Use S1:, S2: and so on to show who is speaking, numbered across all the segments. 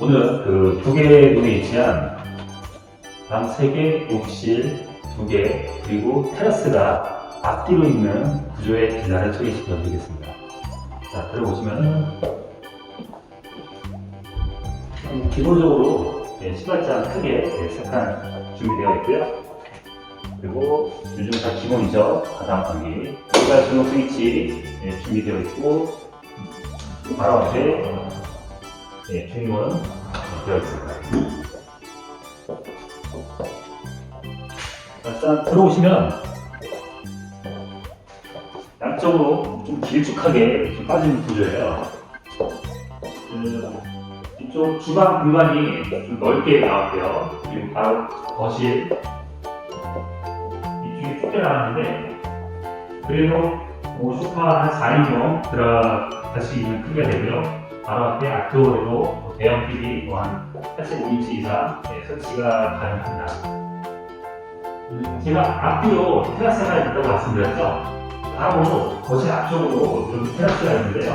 S1: 오늘 그 두 개의 동에 위치한 방 3개, 욕실 2개, 그리고 테라스가 앞뒤로 있는 구조의 빌라를 소개시켜 드리겠습니다. 자, 들어보시면은 음, 기본적으로 예, 시발장 크게 예, 세칸 준비되어 있고요. 그리고 요즘 다 기본이죠. 가상 관계. 시발 전용 스위치 예, 준비되어 있고 바로 앞에 예, 주인공은 되어 있습니다. 일단 들어오시면 양쪽으로 좀 길쭉하게 좀 빠지는 구조예요. 그 이쪽 주방 공간이 좀 넓게 나왔고요. 그리고 바로 거실 이쪽이 좁게 나왔는데 그래도 뭐 소파 한 4인용 들어갈 수 있는 크기가 되고요. 바로 앞에 앞쪽으로도 대형 TV 또한 85인치 이상 네, 설치가 가능합니다. 음, 제가 앞뒤로 테라스가 있다고 말씀드렸죠? 바로 거실 앞쪽으로 이렇게 테라스가 있는데요.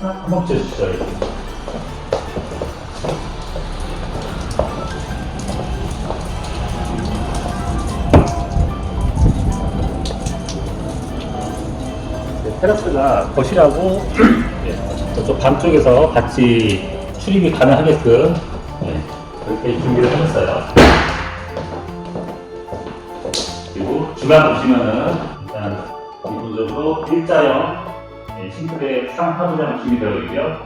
S1: 하나 한번 붙여주시죠. 테라스가 거실하고 네, 저쪽 방 쪽에서 같이 출입이 가능하게끔 네, 그렇게 준비를 해놨어요. 그리고 주방 보시면은 일단 기본적으로 일자형 네, 싱크대 상하부장 준비되어 있고요.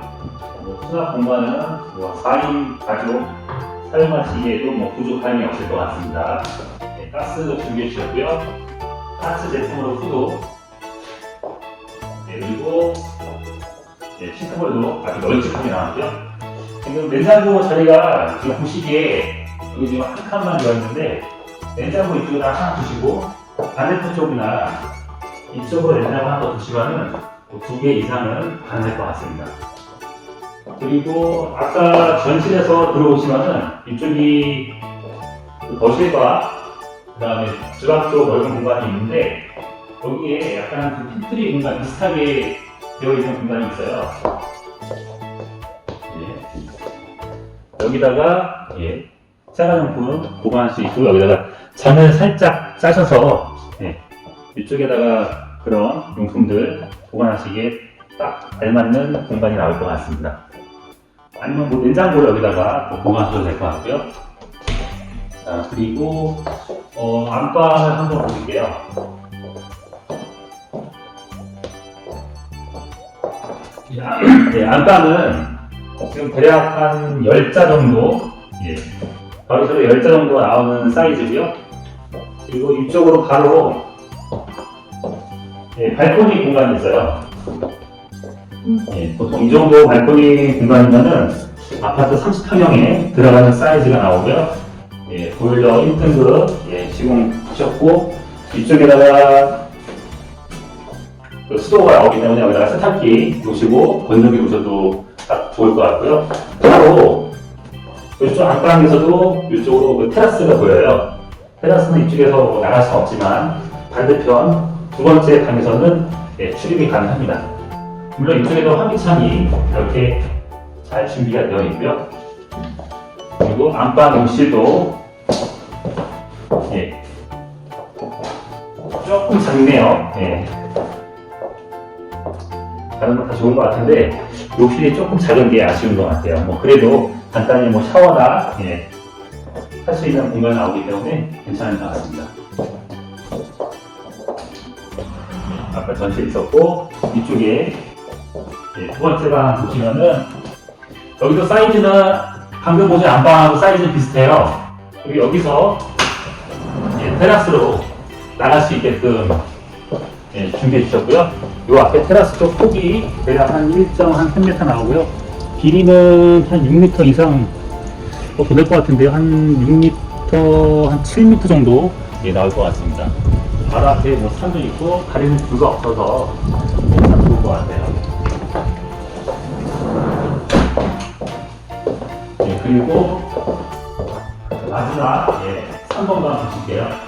S1: 뭐 수납 공간은 뭐 4인 가족 사용하시기에도 뭐 부족함이 없을 것 같습니다. 네, 가스도 준비해 주셨고요. 가스 제품으로 후도 네, 그리고 네, 싱크볼도 아주 널찍하게 나왔고요. 지금 냉장고 자리가 지금 보시기에 여기 지금 한 칸만 들어 있는데 냉장고 이쪽에다 하나 두시고 반대편 쪽이나 이쪽으로 냉장고 하나 더 두시면은 두 개 이상은 가능할 것 같습니다. 그리고 아까 전실에서 들어오시면은 이쪽이 그 거실과 그 다음에 주방 쪽 넓은 공간이 있는데 여기에 약간 그 핀트리 공간 비슷하게 되어 있는 공간이 있어요. 예. 여기다가 예, 생활용품 보관할 수 있고 여기다가 잔을 살짝 짜셔서 예, 이쪽에다가 그런 용품들 보관하시기에 딱 알맞는 공간이 나올 것 같습니다. 아니면 뭐 냉장고를 여기다가 또 보관하셔도 될 것 같고요. 자, 그리고 어, 안방을 한번 보실게요. 이 안- 네, 안방은 지금 대략 한 10자 정도, 예, 바로 저로 10자 정도 나오는 사이즈고요. 그리고 이쪽으로 바로 예, 발코니 공간이 있어요. 예, 보통 이 정도 발코니 공간이면은 아파트 30평형에 들어가는 사이즈가 나오고요. 예, 보일러 1등급 예, 시공하셨고 이쪽에다가 그 수도가 나오기 때문에 여기다가 세탁기 놓으시고 건조기 놓으셔도 딱 좋을 것 같고요. 바로 이쪽 안방에서도 이쪽으로 그 테라스가 보여요. 테라스는 이쪽에서 나갈 수 없지만 반대편 두 번째 방에서는 예, 출입이 가능합니다. 물론 이쪽에도 환기창이 이렇게 잘 준비가 되어 있고요. 그리고 안방 욕실도 예, 조금 작네요. 예. 다른 건 다 좋은 것 같은데 욕실이 조금 작은 게 아쉬운 것 같아요. 뭐 그래도 간단히 뭐 샤워나 예, 할 수 있는 공간이 나오기 때문에 괜찮은 것 같습니다. 아까 전실 있었고 이쪽에 예, 두 번째 방 보시면은 여기도 사이즈는 방금 보신 안방하고 사이즈 비슷해요. 그리고 여기서 예, 테라스로 나갈 수 있게끔 예, 준비해 주셨고요. 요 앞에 테라스 쪽 폭이 대략 한 1.3m 나오고요. 길이는 한 6m 이상 어, 더 될 것 같은데요. 한 6m, 한 7m 정도 예, 나올 것 같습니다. 바로 앞에 뭐 산도 있고 가리는 뷰가 없어서 예, 참 좋을 것 같아요. 예, 그리고 마지막 예, 3번만 보실게요.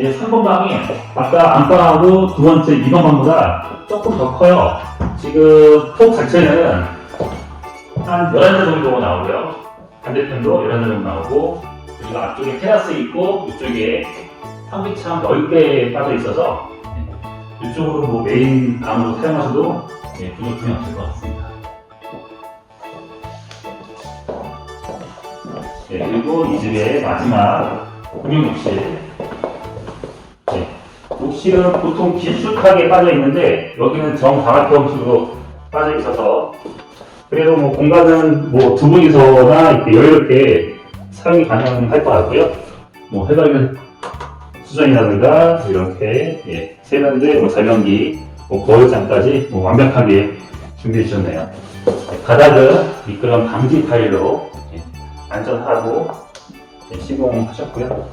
S1: 예, 3번 방이 아까 안방하고 두 번째 2번 방보다 조금 더 커요. 지금 폭 자체는 한 11대 정도 나오고요. 반대편도 11대 정도 나오고, 그리고 앞쪽에 테라스 있고, 이쪽에 환기창 넓게 빠져 있어서, 예, 이쪽으로 뭐 메인 방으로 사용하셔도 예, 부족함이 없을 것 같습니다. 예, 그리고 이 집의 마지막 공용 욕실. 네. 욕실은 보통 깊숙하게 빠져 있는데 여기는 정다각형식으로 빠져 있어서 그래도 뭐 공간은 뭐 두 분이서나 이렇게 여유롭게 사용이 가능할 것 같고요. 뭐 해당하는 수전이라든가 이렇게 예, 세면대, 뭐 설명기, 뭐 거울장까지 뭐 완벽하게 준비해 주셨네요. 네, 바닥은 미끄럼 방지 타일로 예, 안전하고 예, 시공하셨고요.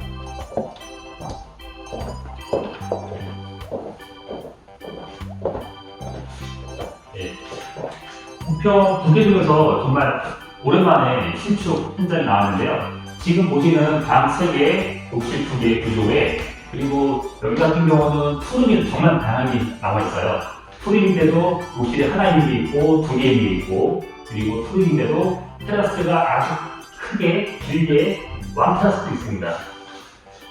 S1: 공평 두개 중에서 정말 오랜만에 신축 현장이 나왔는데요. 지금 보시는 방 3개, 욕실 2개 구조에 그리고 여기 같은 경우는 투룸이 정말 다양하게 나와 있어요. 투룸인데도 욕실이 하나 있는 게 있고 두개 있는 게 있고 그리고 투룸인데도 테라스가 아주 크게 길게 왕 테라스도 있습니다.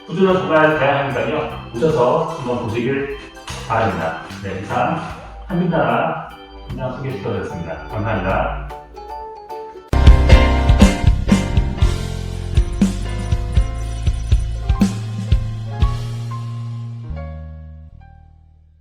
S1: 구조는 정말 다양하니까요. 오셔서 한번 보시길 바랍니다. 네, 이상 한민나라 현장 소개시켜드렸습니다. 감사합니다.